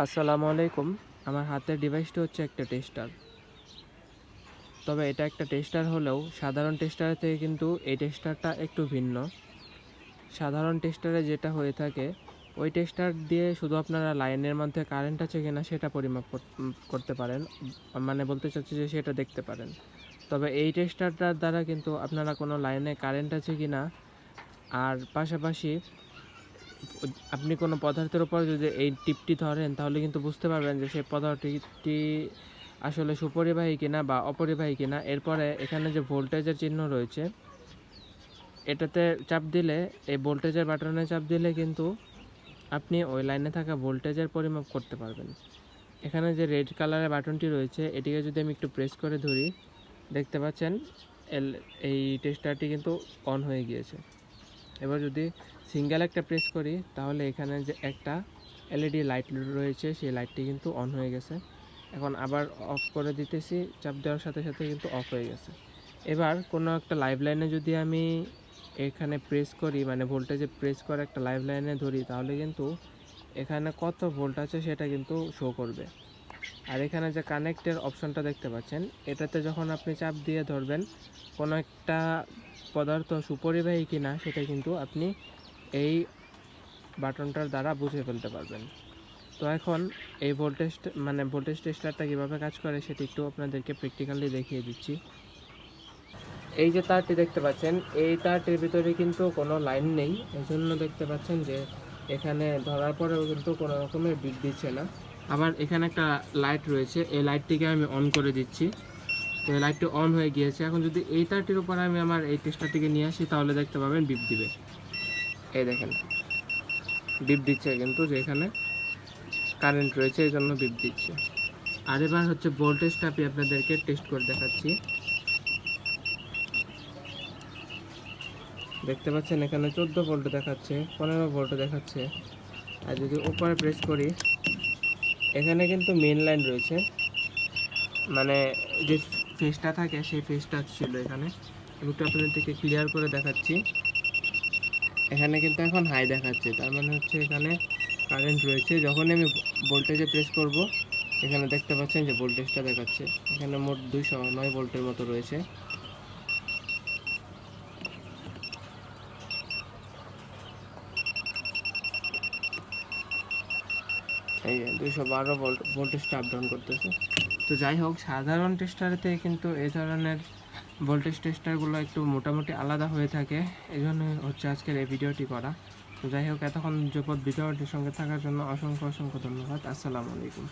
আসসালামু আলাইকুম। আমার হাতের ডিভাইসটা হচ্ছে একটা টেস্টার তবে এটা একটা টেস্টার হলেও সাধারণ টেস্টারের থেকে কিন্তু এই টেস্টারটা একটু ভিন্ন। সাধারণ টেস্টারে যেটা হয়ে থাকে, ওই টেস্টার দিয়ে শুধু আপনারা লাইনের মধ্যে কারেন্ট আছে কিনা সেটা পরিমাপ করতে পারেন। মানে বলতে চাচ্ছি যে সেটা দেখতে পারেন। তবে এই টেস্টারটার দ্বারা কিন্তু আপনারা কোনো লাইনে কারেন্ট আছে কিনা, আর পাশাপাশি আপনি কোনো পদার্থের উপর যদি এই টিপটি ধরেন, তাহলে কিন্তু বুঝতে পারবেন যে সেই পদার্থটি আসলে সুপরিবাহী কিনা বা অপরিবাহী কিনা। এরপরে এখানে যে ভোল্টেজের চিহ্ন রয়েছে, এটাতে চাপ দিলে, এই ভোল্টেজের বাটনে চাপ দিলে কিন্তু আপনি ওই লাইনে থাকা ভোল্টেজের পরিমাপ করতে পারবেন। এখানে যে রেড কালারের বাটনটি রয়েছে, এটিকে যদি আমি একটু প্রেস করে ধরি, দেখতে পাচ্ছেন এই টেস্টারটি কিন্তু অন হয়ে গিয়েছে। এবার যদি সিঙ্গেল একটা প্রেস করি, তাহলে এখানে যে একটা এলইডি লাইট রয়েছে, সেই লাইটটি কিন্তু অন হয়ে গেছে। এখন আবার অফ করে দিতেছি, চাপ দেওয়ার সাথে সাথে কিন্তু অফ হয়ে গেছে। এবার কোনো একটা লাইভ লাইনে যদি আমি এখানে প্রেস করি মানে ভোল্টেজে প্রেস করে একটা লাইভ লাইনে ধরি, তাহলে কিন্তু এখানে কত ভোল্ট আছে সেটা কিন্তু শো করবে। আর এখানে যে কানেক্টের অপশনটা দেখতে পাচ্ছেন, এটাতে যখন আপনি চাপ দিয়ে ধরবেন, কোনো একটা পদার্থ সুপরিবাহী কিনা, সেটা কিন্তু আপনি এই বাটনটার দ্বারা বুঝে ফেলতে পারবেন। তো এখন এই ভোল্টেজ মানে ভোল্টেজ টেস্টারটা কীভাবে কাজ করে সেটি একটু আপনাদেরকে প্র্যাকটিক্যালি দেখিয়ে দিচ্ছি। এই যে তারটি দেখতে পাচ্ছেন, এই তারটির ভিতরে কিন্তু কোনো লাইন নেই। এই জন্য দেখতে পাচ্ছেন যে এখানে ধরার পরেও কিন্তু কোনো রকমের বিট দিচ্ছে না। আবার এখানে একটা লাইট রয়েছে, এই লাইটটিকে আমি অন করে দিচ্ছি। তো এই লাইটটি অন হয়ে গিয়েছে। এখন যদি এই তারটির উপর আমি আমার এই টেস্টারটিকে নিয়ে আসি, তাহলে দেখতে পাবেন বিপ দিবে। এই দেখেন বিপ দিচ্ছে কিন্তু যে এখানে কারেন্ট রয়েছে, এই জন্য বিপ দিচ্ছে। আর এবার হচ্ছে ভোল্টেজটা আমি আপনাদেরকে টেস্ট করে দেখাচ্ছি। দেখতে পাচ্ছেন এখানে চোদ্দ ভোল্ট দেখাচ্ছে, পনেরো ভোল্ট দেখাচ্ছে। আর যদি উপরে প্রেস করি, এখানে কিন্তু মেন লাইন রয়েছে। মানে যে ফেসটা থাকে, সেই ফেসটা ছিল এখানে। আমি একটু আপনাদেরকে ক্লিয়ার করে দেখাচ্ছি। এখানে কিন্তু এখন হাই দেখাচ্ছে। তার মানে হচ্ছে এখানে কারেন্ট রয়েছে। যখন আমি ভোল্টেজে প্রেস করব, এখানে দেখতে পাচ্ছেন যে ভোল্টেজটা দেখাচ্ছে। এখানে মোট দুইশো নয় ভোল্টের মতো রয়েছে। এই দুইশো বারো ভোল্ট ভোল্টেজটা আপ ডাউন করতেছে। তো যাই হোক, সাধারণ টেস্টারেতে কিন্তু এই ধরনের ভোল্টেজ টেস্টারগুলো একটু মোটামুটি আলাদা হয়ে থাকে এই জন্য হচ্ছে আজকের এই ভিডিওটি করা। তো যাই হোক, এতক্ষণ যোপদ ভিডিওটির সঙ্গে থাকার জন্য অসংখ্য অসংখ্য ধন্যবাদ। আসসালামু আলাইকুম।